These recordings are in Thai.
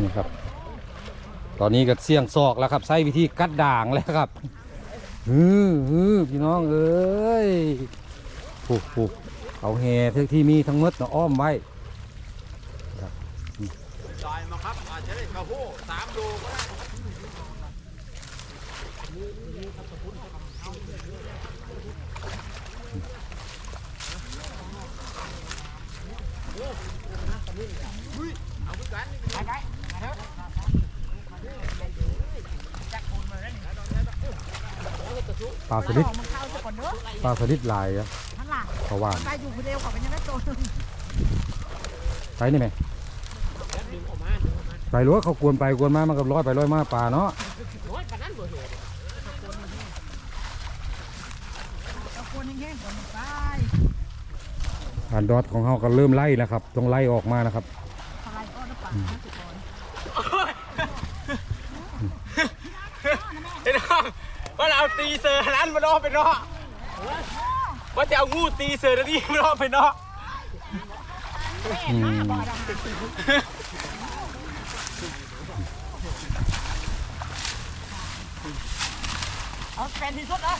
นี่ครับ ตอนนี้ก็เสี่ยงซอกแล้วครับใช้วิธีกัดด่างแล้วครับฮือฮือพี่น้องเอ้ยผูกผูกเอาแห่ที่ที่มีทั้งหมดเนาะอ้อมไว้ จอยมาครับอาจจะได้กระโหสามโลก็ได้ ปลาสลิดมันเข้าซะก่อนเด้อปลาสลิดลายอะท่านล่ะเพราะว่าไปอยู่คนเดียวเขาเป็นยังไงตัวหนึงใส่นี่ไหมใส่รั้วเขากวนไปกวนมามันก็ร้อยไปร้อยมาปลาเนาะเอาคนแห้งๆก่อนไปผ่านดอทของเขาก็เริ่มไล่แล้วครับ ต้องไล่ออกมานะครับ ทลายอ้อน้ำปลาสิก่อน ไอ้น้อง ว่าเอาตีเซอร์นั้นมาดอไปเนาะว่าจะเอางูตีเซอร์นี่มาดอไปเนาะอืมเอาแฟนที่สุดเหรอ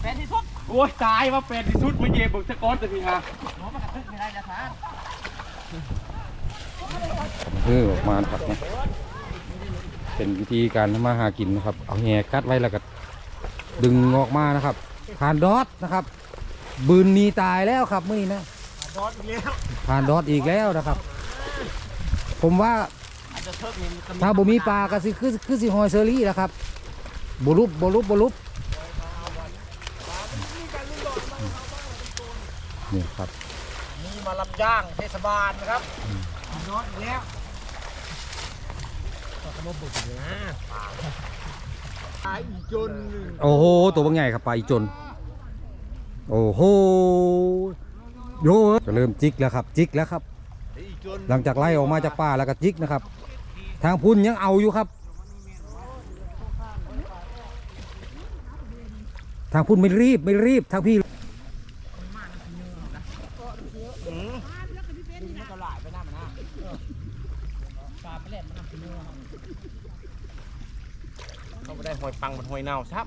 แฟนที่สุดโอ้ยตายว่าเป็นที่สุดมาเย่บึกสะก้อนแต่พี่ฮะหมอมันกระทึกไม่ได้นะท่านเออออกมาครับเนี่ย เป็นวิธีการทำมาหากินนะครับ เอาแหกัดไว้แล้วก็ดึงออกมานะครับผ่านดอทนะครับ บืนนีตายแล้วครับมื่อนี้นะดอดอีกแล้วผ่านดอทอีกแล้วนะครับ ผมว่าถ้าบ่มีปลาก็สิคือคือสิหอยเชอรี่แหละครับบรุบบรุบบรุบนี่ครับมีมารับจ้างเทศบาลนะครับดอดอีกแล้ว โมยบุกนะตาอีจนโอ้โห ตัวบางใหญ่ครับปลาอีจน โอ้โหโยก็เริ่มจิกแล้วครับ จิกแล้วครับ หลังจากไล่ออกมาจากป่าแล้วก็จิกนะครับ ทางพุ่นยังเอาอยู่ครับ ทางพุ่นไม่รีบไม่รีบทางพี่ มันก็หลายไปหน้ามันนะปลาไปเล่นมันนำไปเนื้อเขาไม่ได้ หอยปังมันหอยเน่าซับ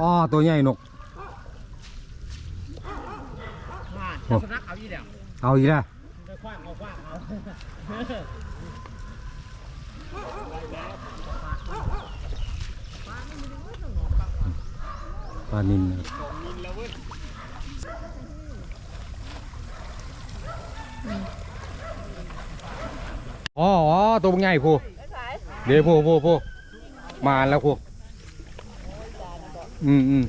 อ๋อตัวใหญ่นกมาเจ้าสนักเอาอีเดียวเอาอีกแล้วไปคว้างเอาคว้างเอาปลานินนะครับอ๋ออ๋อตัวบางใหญ่พู เดี๋ยวพูพูพูมาแล้วพูอืมอืม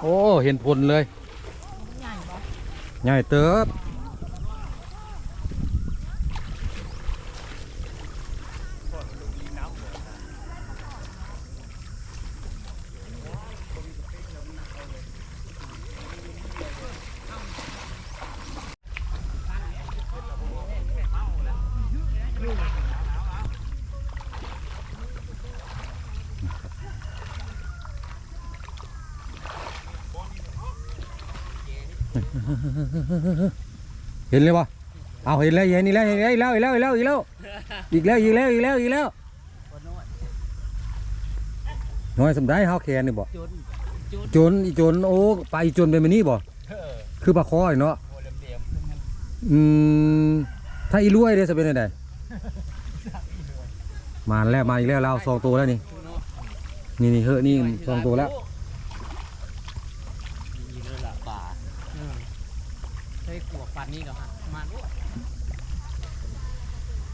โอ้ เห็นผลเลย ใหญ่บ่ใหญ่เติบ เห็นเลยปะเอาเห็นแล้วเห็นอีกแล้วเห็นอีกแล้วอีกแล้วอีกแล้วอีกแล้วอีกแล้วอีกแล้วอีกแล้วอีกแล้วน้อยสำได้เฮาแคนนี่บ่จนจนอีจนโอ้ไปอีจนเป็นมันนี่บ่เออคือปลาคอนี่เนาะโมเหลี่ยมๆขึ้นกันอืมถ้าอีรวยเด้จะเป็นยังไงมาแล้วมาอีกแล้วเราสองตัวแล้วนี่นี่นี่เฮ้อนี่สองตัวแล้ว มีเลยล่ะป่าใช้กวกปันนี่เหรอฮะมาด้วย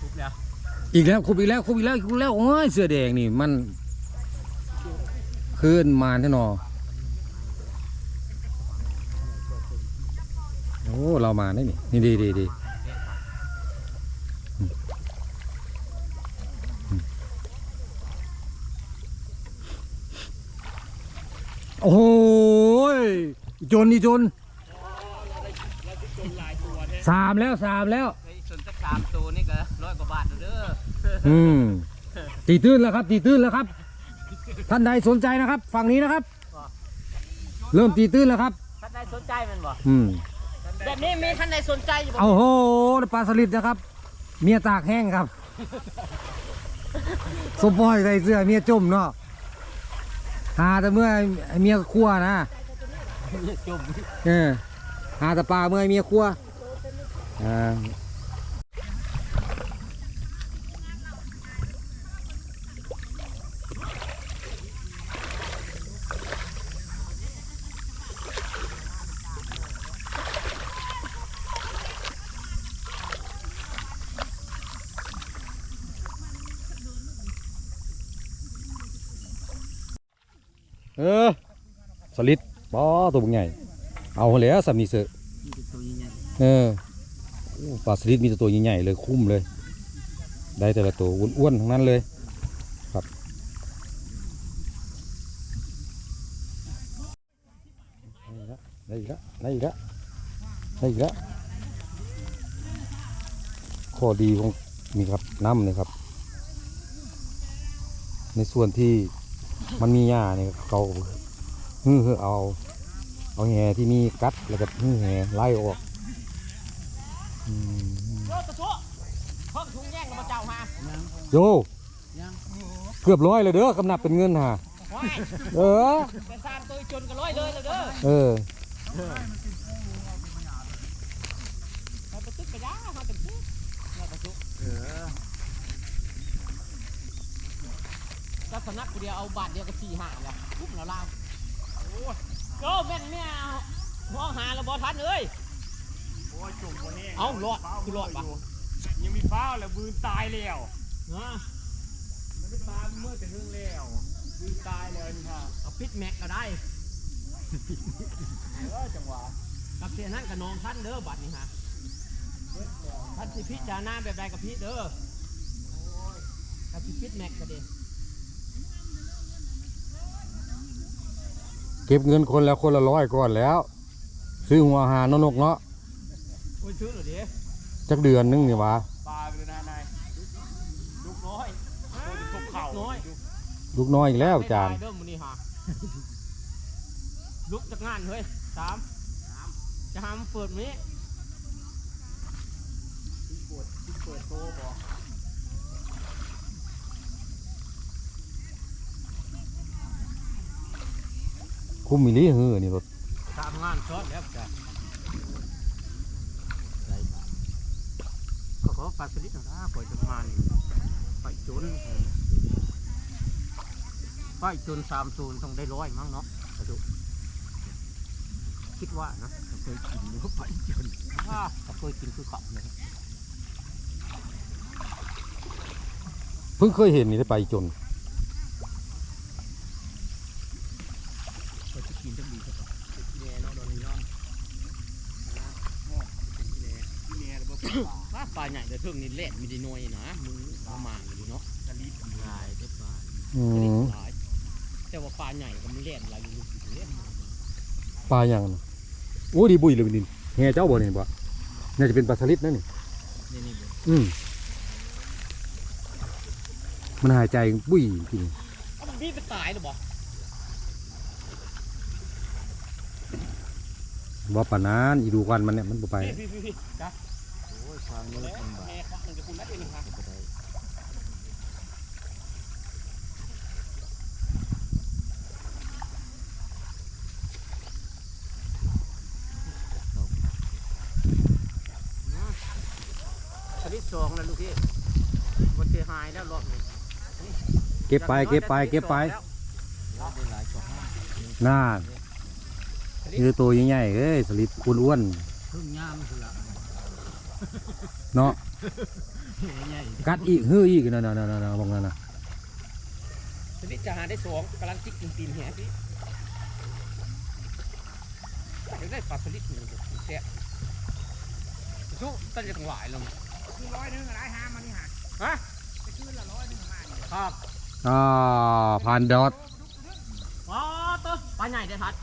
ทุบแล้วอีกแล้วคุบอีกแล้วคุบอีกแล้วคุบแล้วโอ้ยเสื้อแดงนี่มันขึ้นมาแน่นอนโอ้เรามาได้นี่นี่ดีดีดีโอ้ยจนนี่จน สามแล้วสามแล้วไอ้ส่วนสักสามตัวนี่ก็ร้อยกว่าบาทเด้ออืมตีตื้นแล้วครับ ตีตื้นแล้วครับ ท่านใดสนใจนะครับ ฝั่งนี้นะครับ เริ่มตีตื้นแล้วครับ ท่านใดสนใจมันบ่อืมท่านแบบนี้มีท่านใดสนใจอยู่บ่เอาโหปลาสลิดนะครับ เมียตากแห้งครับสมปอยใส่เสื้อเมียจมเนาะหาแต่เมื่อไอ้เมียคั่วนะจุ่มเออหาแต่ปลาเมื่อไอ้เมียคั่ว อ่าเออสลิดปอตัวใหญ่ เอาแล้วสามีเสือเออ ปลาสลิดมีแต่ตัวใหญ่ๆเลยคุ้มเลย ได้แต่ละตัวอ้วนๆทั้งนั้นเลยครับ ได้อีกแล้วได้อีกแล้วได้อีกแล้วข้อดีของนี่ครับน้ำนี่ครับ ในส่วนที่มันมีหญ้าเนี่ยเขาเฮือเอา เอาแห่ที่มีกัดแล้วก็ฮื้อแห่ไล่ออก โยเกือบร้อยเลยเด้อกำนับเป็นเงินฮะว้าเออไปสร้างตัวจนกันร้อยเลยเลยเด้อเออเราไปตึกกระยาเขาเป็นตึกเราไปตึกเออถ้าสนักกูเดียวเอาบาทเดียวก็สี่หาเลยปุ๊บเราลาวโอ้ยโอ้แม่นเนี่ยมองหาเราบอทันเลยโอ้ยจุ่มคนนี้เอารอดคือรอดปะยังมีฟ้าวแล้วบืนตายแล้ว นะมันได้ปลาเมื่อแต่เรื่องแล้วบืนตายเลยนี่ค่ะเอาปิดแม็กก็ได้เออจังหวะกับเสียนั่นกับน้องท่านเด้อบัตรนี่ฮะท่านสิพิจารณาแบบใดกับพี่เด้อถ้าสิปิดแม็กก็เด้เก็บเงินคนแล้วคนละร้อยก่อนแล้ว ซื้อหัวอาหารนกๆเนาะโอ้ยซื้อเหรอเด้จักเดือนนึงนี่หวะปลาไปเลยนะนายลูกน้อยทุบเข่า น้อยลูกน้อยอีกแล้วจานไม่ได้เด้อมื้อนี้ฮะลุกจากงานเฮ้ยสามจะหามนเปิดมื้อนี้ปวดเปิดโตบอกคุ้มมิลิฮือนี่รถตามงานซอดแล้วจ้ะได้ปะก็ขอปลาสลิดหน่อยนะปล่อยจะมานี่ไปจน ไปจนสามศูนย์ต้องได้ร้อยมั้งเนาะกระดูกคิดว่านะเคยกินหรือว่าไปจนอ่าแต่เคยกินคือขับเลยเพิ่งเคยเห็นนี่ได้ไปจนเคยกินจะดีสักก่อนแย่เนาะโดนนี่เนาะที่แม่แล้วบ่เป็นปลาว่าปลาใหญ่แต่เพิ่งนี่เล่นไม่ได้น้อยนะมึงประมาณอยู่เนาะสลิดใช่ได้ปลาอืมหลาย แต่ว่าปลาใหญ่ก็มันเล่นหลายอยู่ลูกอยู่เล่นปลาอย่างนะโอ้ดีบุยเลยดินแห่เจ้าบ่นี่บ่น่าจะเป็นปลาสลิดนั่นนี่ นี่นี่อืมมันหายใจบุยจริงเอามันบี้ไปตายหรือบ่ว่าปานนั้นอีดูกันมันเนี่ยมันบ่ไป พี่พี่พี่พี่จ้ะโอ้ยความนี้ลำบาก แม่ควักมันจะคุณนัดเองค่ะชนิด สองแล้วลูกพี่บ่เสียหายแล้วรอบนี้เก็บไปเก็บไปเก็บไปน่าคือตัวใหญ่ๆเอ้ยสลิดอ้วนเพิ่งย่ามคือละๆเนาะใหญ่กัดอีกฮื้ออีกนั่นๆๆๆๆมองนั่นน่ะชนิดจะหาได้สองกำลังจิกตีนแหพี่อยากได้ปลาสลิดหนึ่งเสียสู้ตั้งจะถวายลง คือร้อยหนึงอะไรห้ามันนี่ฮะฮะจะคืนละร้อยหนึงมาเนี่ยครับอ่าผ่านดอทอ๋อตัวปลาใหญ่ได้ทัด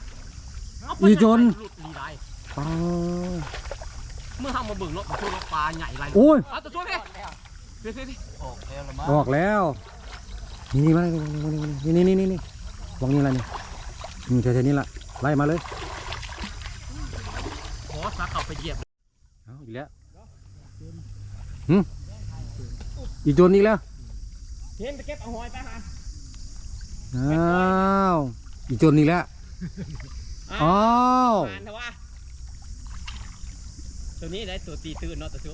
เอาอีจน หลุดลีไรปลาเมื่อห้ามมาเบิ่งรถมาช่วยรถปลาใหญ่ไรโอ้ย เอาตัวช่วยพี่พี่พี่พี่โอ้เร็วละมั้งออกแล้ว นี่นี่มาเลยนี่นี่นี่นี่ลองนี่ละนี่อืมแถวๆนี้ละไล่มาเลยโอ้ถ้าเขาไปเหยียบ เอาอีกแล้ว หึอีกโจนอีกแล้วเห็นไปเก็บเอาหอยไปหาอ้าวอีกโจนอีกแล้วอ้าวอ่านเถอะว่าตัวนี้ได้ตัวตีตื่นเนาะตัวชุ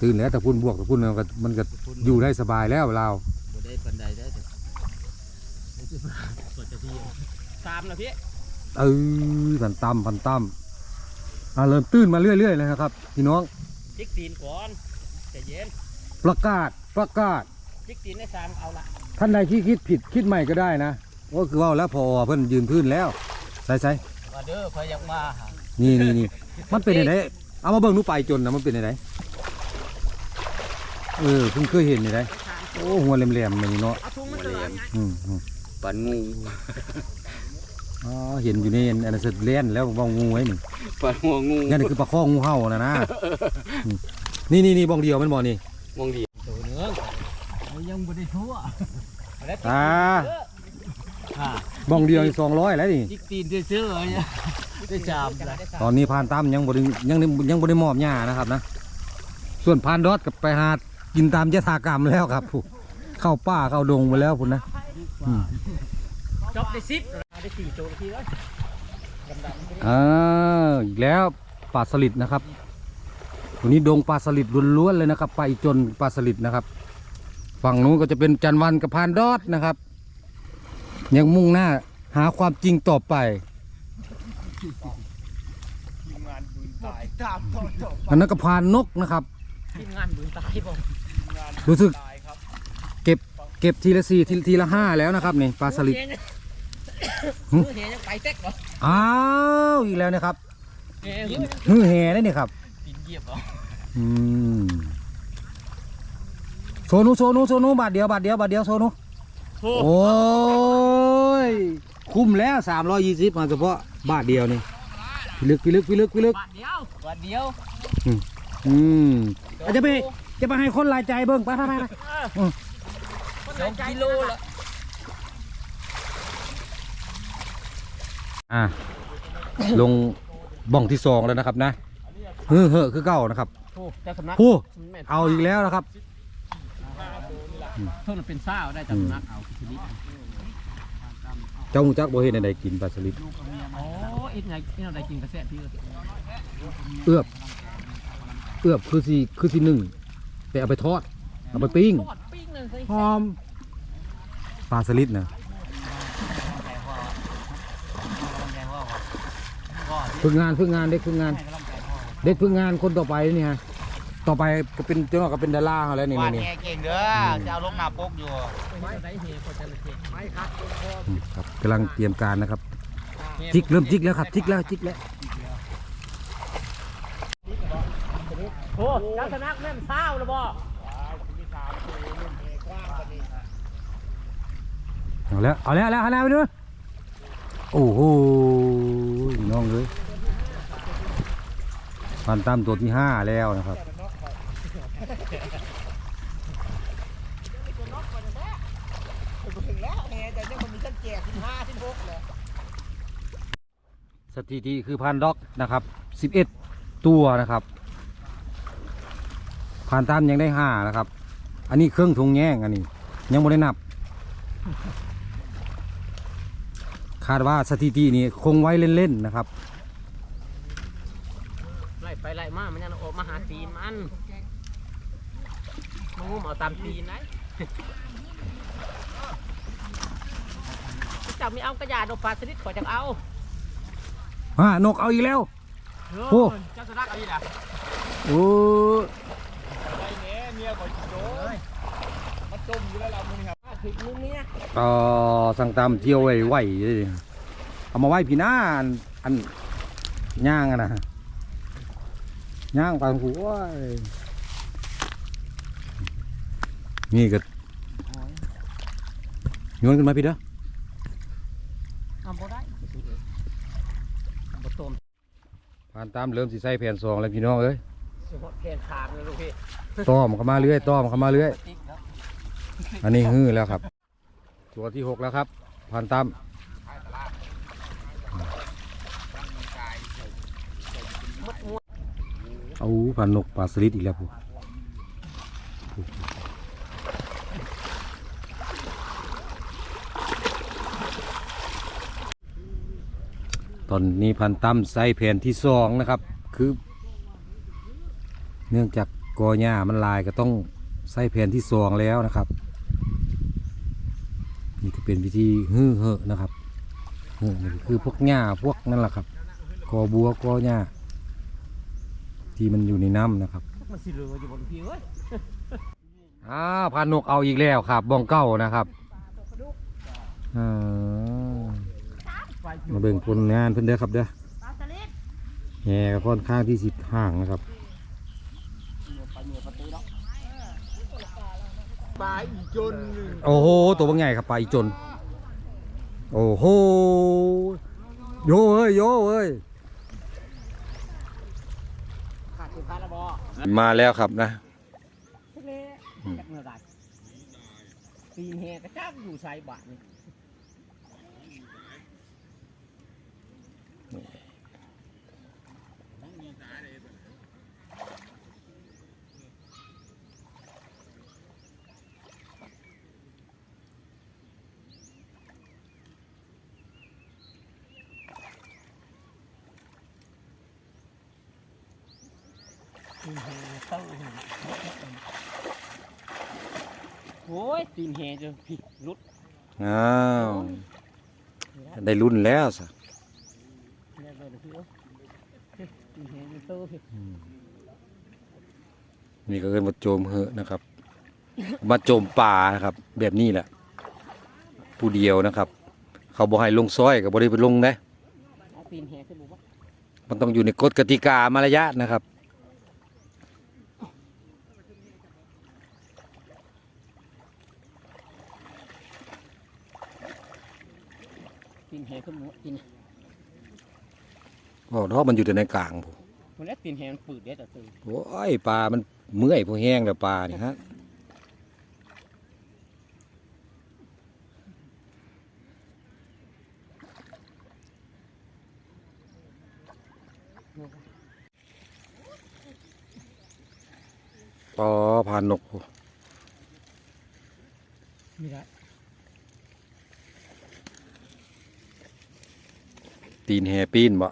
ตื่นแล้วแต่พุ่นบวกแต่พุ่นมันก็มันก็อยู่ได้สบายแล้วเราบ่ได้ปันใดได้แต่ตัวจะพี่สามนะพี่เออพันตั้มพันตั้มอ่าเริ่มตื่นมาเรื่อยๆเลยนะครับ พี่น้อง จิกตีนก่อนใจเย็นประกาศประกาศ จิกตีนได้สามเอาละท่านใดที่คิดผิดคิดใหม่ก็ได้นะก็คือว่าแล้วพอเพิ่นยืนพื้นแล้วใส่ใส่มาเด้อพอยากมาหานี่นี่นี่มันเป็นยังไงเอามาเบิ่งหนูไปจนนะมันเป็นยังไงเออเพิ่งเคยเห็นยังไงโอ้หัวแหลมๆอย่างนี้เนาะเอาทุ่งมันจะหลังอืมอืมปันงู อ๋อเห็นอยู่ในอันนั้นเสร็จเล่นแล้วว่างูไว้นี่ปันหัวงูนั่นนี่คือปลาข้องูเห่านะนะอืมนี่นี่นี่บ้องเดียวมันบ่นี่มองดีตัวเนื้อยังบ่ได้ทั่วอ่าอ่าบ้องเดียวสองร้อยแล้วนี่จิกตีนซื่อๆเนี่ยได้สามละตอนนี้พานตั้มยังบ่ได้ยังยังบ่ได้มอบหญ้านะครับนะ ส่วนพานดอดกับไปหากินตามยถากรรมแล้วครับผู้เข้าป่าเข้าดงไปแล้วพุ่นนะอืมจบได้สิบ ได้สี่ตัวทีแล้วดำๆอ่าอีกแล้วปลาสลิดนะครับวันนี้ดงปลาสลิดล้วนๆเลยนะครับ ไปจนปลาสลิดนะครับ ฝั่งนู้นก็จะเป็นจันวันกับพานดอดนะครับ ยังมุ่งหน้าหาความจริงต่อไปอันนั้นก็พานนกนะครับ ทีมงานบืนตายบ่รู้สึกเก็บเก็บทีละสี่ทีทีละห้าแล้วนะครับนี่ปลาสลิด มือเหียยังไปเต็กเหรออ้าวอีกแล้วนะครับเฮ้ยฮือแห่ได้นี่ครับปีนเหยียบเหรออืมโซนุโซนุโซนุบาทเดียวบาทเดียวบาทเดียวโซนุโอ้โอ้ยคุ้มแล้วสามร้อยยี่สิบมาเฉพาะบาทเดียวนี่พิลึกพิลึกพิลึกพิลึกบาทเดียวบาทเดียวอืมอาจจะไปจะไปให้คนหลายใจเบิ้งไปไปไปไป สองกิโลละ อะลงบ้องที่สองแล้วนะครับนะเฮ้อเฮ้อคือเก้านะครับโอ้เจ้าสำนักผู้เอาอีกแล้วนะครับเพิ่งเป็นเศร้าได้เจ้าสำนักเอาชนิดเจ้าหูจักบ่เห็นใดกินปลาสลิดโอ้อินไงอินอะไรกินกระแสพี่เอื้อบเอื้อบคือสีคือสีหนึ่งแต่เอาไปทอดเอาไปปิ้งทอดปิ้งเลยสิหอมปลาสลิดนะ ฝึกงานฝึกงานเด็กฝึกงาน เด็กฝึกงานคนต่อไปนี่ฮะต่อไปก็เป็นเจ้าหน้าก็เป็นดาราเขาแล้วนี่วานี่ดนี่แง่เก่งเด้อจะเอาลงหน้าปกอยู่ไม่ได้เฮก็จะเลยไม่ครับอืมครับกำลังเตรียมการนะครับ จิกเริ่มจิกแล้วครับจิกแล้วจิกแล้วโอ้เจ้าสำนักแม่นเศร้าแล้วบ่เอาแล้วเอาแล้วเอาแล้วเอาแล้วไปดูโอ้โหน้องเลย พันตามตัวที่ห้าแล้วนะครับสถิติคือพันด็อกนะครับสิบเอ็ดตัวนะครับผ่านตามยังได้ห้านะครับ อันนี้เครื่องทงแย่งอันนี้ ยังไม่ได้นับ คาดว่าสถิตินี้คงไว้เล่นๆนะครับ ไล่ไปไล่มามันยังออกมาหาตีนมันมึงเอาตามตีนไหนจับมีเอากระยาดอกปลาชนิดขอจังเอาอ่านกเอาอีกแล้วโอ้เจ้าสำนักเอาอีกอะโอ้ถึงมึงเนี่ยต่อสั่งตามเที่ยวไว้ไหวเลยเอามาไหวพี่หน้าอันอันย่างอะนะ ย่างไปหัวนี่ก็โยนขึ้นมาพี่เด้อทำบ่ได้บ่ต้มผ่านตามเริ่มสิใส่แผ่นซองแล้วพี่น้องเอ้ยสิหดแขนขาดเลยลูกพี่ต้อมเข้ามาเรื่อยต้อมเข้ามาเรื่อยติ๊กแล้วอันนี้ฮื้อแล้วครับ ตัวที่หกแล้วครับผ่านตาม มดมว เอาปลานนกปลาสลิดอีกแล้วผู้ตอนนี้พันตั้มใส่แผ่นที่สองนะครับ คือ เนื่องจากกอหญ้ามันลายก็ต้องใส่แผ่นที่สองแล้วนะครับนี่ก็เป็นวิธีฮื้อเหอะนะครับเฮ้อนี่คือพวกหญ้าพวกนั่นแหละครับกอบัวกอหญ้า ที่มันอยู่ในน้ำนะครับมันสิเหลืออยู่บนพี่เอ้ยอ้าวพานกเอาอีกแล้วครับบ้องเก้านะครับอ่ามาเบิ่งผลงานเพิ่นเด้อครับเด้อแห่ก็ค่อนข้างที่สิห่างนะครับปลาอีจนโอ้โหตัวบางใหญ่ครับปลาอีจน โอ้โหโยเอ้ยโยเอ้ย ขาดสุภาพระบอ มาแล้วครับนะเละจักเมื่อไรปีนแห่กระจับอยู่ใส่บาทนี่ ตีนแหเต้า โอ้ยตีนแหจะผิดรุดอ้าวได้รุ่นแล้วสะแน่เลยนะพี่เอ้ยเฮ้ยตีนแหจะเต้าผิดนี่ก็เกินมาโจมเหอะนะครับ มาโจมป่านะครับ แบบนี้แหละ ผู้เดียวนะครับ เขาบอกให้ลงซอยกับบริไปลงนะเอาตีนแหใช่บุวะมันต้องอยู่ในกฎกติกามารยาทนะครับ ตีนแหขึ้นหมูตีนโอ้เนาะมันอยู่แต่ในกลางผมมันแล้วตีนแหมันปืดเด็ดอะตื่นโอ้ยปลา มันเมื่อยพอแห้งแล้วปลานี่ฮะต่อผ่านนกไม่ได้ ตี นแฮปีนบ่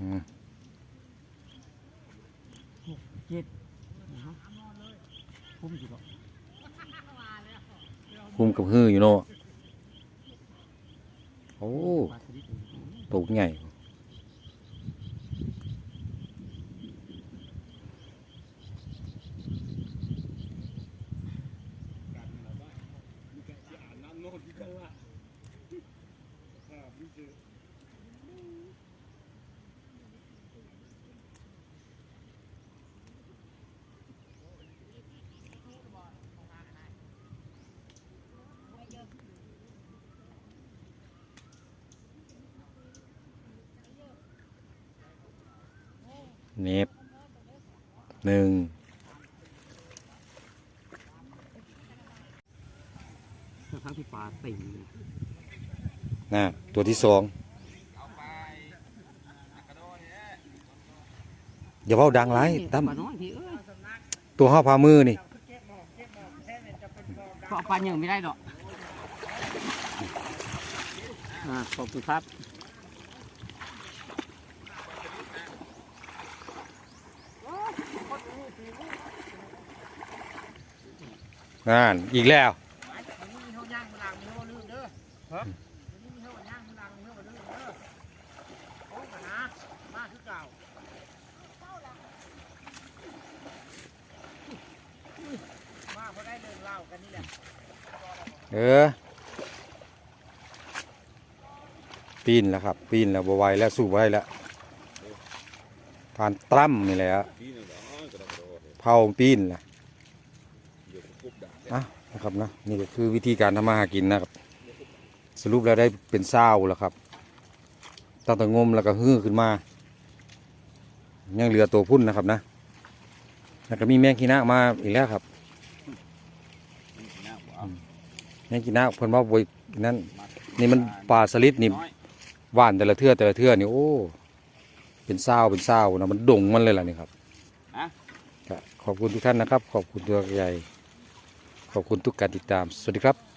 หกเจ็ดคุ้มอยู่หรอกคุ้มกับฮืออยู่เนาะโอ้ตกใหญ่ เน็บหนึ่งทั้งที่ปลาติ่งนะตัวที่สองอย่าเว้าดังไรตั้มปลาน้อยพี่เอ้ยตัวห้าพามือนี่ก็เอาปลายังไม่ได้ดอกอ่าขอบคุณครับ งานอีกแล้วมาพอได้เรื่องเล่ากันนี่แหละเออ ปีนแล้วครับ ปีนแล้วบไหวแล้วสู้ไหวแล้วผ่านตรัมนี่แหละเผาปีนแหละ อะนะครับนะนี่ก็คือวิธีการทำมาหากินนะครับ สรุปแล้วได้เป็นเศร้าแล้วครับตั้งแต่งมแล้วก็ฮื้อขึ้นมา ยังเหลือตัวพุ่นนะครับนะ แล้วก็มีแมงกีนามาอีกแล้วครับแมงกีนาเพิ่นว่าบยนั่นนี่มันปลาสลิดนี่หว่านแต่ละเทื่อแต่ละเทื่อนี่โอ้เป็นเศร้าเป็นเศร้านะมันดงมันเลยล่ะนี่ครับอะก็ขอบคุณทุกท่านนะครับ ขอบคุณตัวใหญ่ ขอบคุณทุกการติดตาม สวัสดีครับ